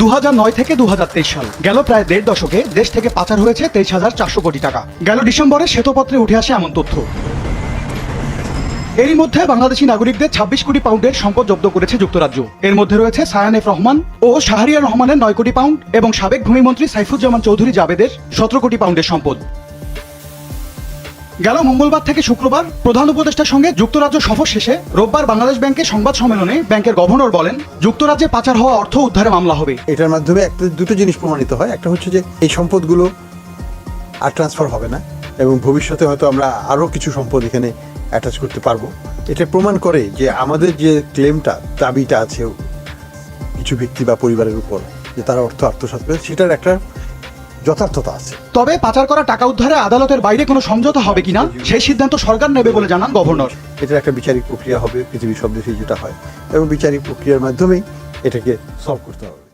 দু হাজার নয় থেকে দু হাজার তেইশ সাল। গেল প্রায় দেড় দশকে দেশ থেকে পাচার হয়েছে তেইশ হাজার চারশো কোটি টাকা। গেল ডিসেম্বরে শ্বেতপত্রে উঠে আসে এমন তথ্য। এরই মধ্যে বাংলাদেশি নাগরিকদের ছাব্বিশ কোটি পাউন্ডের সম্পদ জব্দ করেছে যুক্তরাজ্য। এর মধ্যে রয়েছে সায়ানেফ রহমান ও শাহরিয়ার রহমানের নয় কোটি পাউন্ড এবং সাবেক ভূমিমন্ত্রী সাইফুজ্জামান চৌধুরী জাবেদের সতেরো কোটি পাউন্ডের সম্পদ। গেল মঙ্গলবার থেকে শুক্রবার প্রধান উপদেষ্টার সঙ্গে যুক্তরাজ্য সফর শেষে রোববার বাংলাদেশ ব্যাংকের সংবাদ সম্মেলনে ব্যাংকের গভর্নর বলেন, যুক্তরাজ্যে পাচার হওয়া অর্থ উদ্ধারে মামলা হবে। এটার মাধ্যমে একটা দুটো জিনিস প্রমাণিত হয়। একটা হচ্ছে যে এই সম্পদগুলো আর ট্রান্সফার হবে না এবং ভবিষ্যতে হয়তো আমরা আরও কিছু সম্পদ এখানে অ্যাটাচ করতে পারব। এটা প্রমাণ করে যে আমাদের যে ক্লেমটা দাবিটা আছে কিছু ব্যক্তি বা পরিবারের উপর, যে তারা অর্থ আত্মসাৎ করে সেটার একটা যথার্থতা আছে। তবে পাচার করা টাকা উদ্ধারে আদালতের বাইরে কোনো সমঝোতা হবে কিনা সেই সিদ্ধান্ত সরকার নেবে বলে জানান গভর্নর। এটা একটা বিচারিক প্রক্রিয়া হবে পৃথিবীর সব দেশে যেটা হয়। এবং বিচারিক প্রক্রিয়ার মাধ্যমেই এটাকে সলভ করতে হবে।